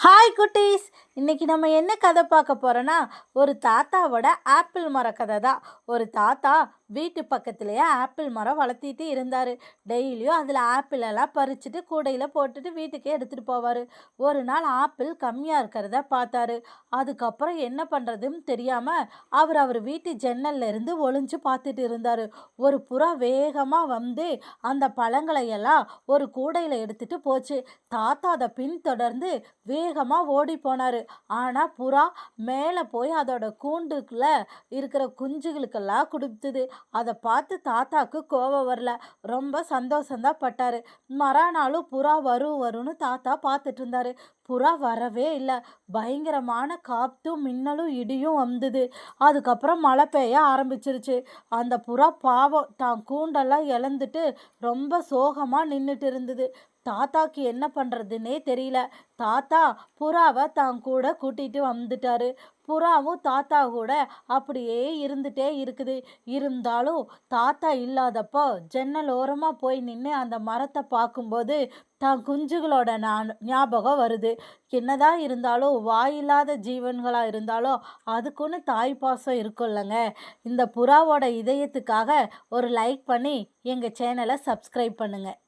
Hi குட்டீஸ் இன்னைக்கு நம்ம என்ன கதை பார்க்க போகிறோன்னா ஒரு தாத்தாவோட ஆப்பிள் மர கதை தான். ஒரு தாத்தா வீட்டு பக்கத்துலேயே ஆப்பிள் மரம் வளர்த்திட்டு இருந்தார். டெய்லியும் அதில் ஆப்பிள் எல்லாம் பறிச்சுட்டு கூடையில் போட்டுட்டு வீட்டுக்கே எடுத்துகிட்டு போவார். ஒரு நாள் ஆப்பிள் கம்மியாக இருக்கிறத பார்த்தாரு. அதுக்கப்புறம் என்ன பண்ணுறதுன்னு தெரியாமல் அவர் அவர் வீட்டு ஜன்னல்ல இருந்து ஒளிஞ்சு பார்த்துட்டு இருந்தார். ஒரு புறா வேகமாக வந்து அந்த பழங்களை எல்லாம் ஒரு கூடையில் எடுத்துகிட்டு போச்சு. தாத்தா அதை பின்தொடர்ந்து வேகமாக ஓடி போனார். ஆனால் புறா மேலே போய் அதோட கூண்டுக்குள்ள இருக்கிற குஞ்சுகளுக்கெல்லாம் கொடுத்துது. அதை பார்த்து தாத்தாக்கு கோபம் வரல. ரொம்ப சந்தோஷந்தான் பட்டார். மறானாலும் புறா வரும் வரும்னு தாத்தா பார்த்துட்டு இருந்தார். புறா வரவே இல்லை. பயங்கரமான காற்றும் மின்னலும் இடியும் வந்தது அதுக்கப்புறம் மழை பெய்ய ஆரம்பிச்சிருச்சு. அந்த புறா பாவம் தான் கூண்டெல்லாம் இழந்துட்டு ரொம்ப சோகமாக நின்றுட்டு இருந்தது. தாத்தாக்கு என்ன பண்ணுறதுன்னே தெரியல. தாத்தா புறாவை தான் கூட கூட்டிகிட்டு வந்துட்டாரு. புறாவும் தாத்தா கூட அப்படியே இருந்துட்டே இருக்குது. இருந்தாலும் தாத்தா இல்லாதப்போ ஜன்னல் ஓரமாக போய் நின்று அந்த மரத்தை பார்க்கும்போது தான் குஞ்சுகளோட நான் ஞாபகம் வருது. என்னதான் இருந்தாலும் வாயில்லாத ஜீவன்களாக இருந்தாலும் அதுக்குன்னு தாய் பாசம் இருக்கும்லங்க இந்த புறாவோட இதயத்துக்காக ஒரு லைக் பண்ணி எங்கள் சேனலை சப்ஸ்கிரைப் பண்ணுங்கள்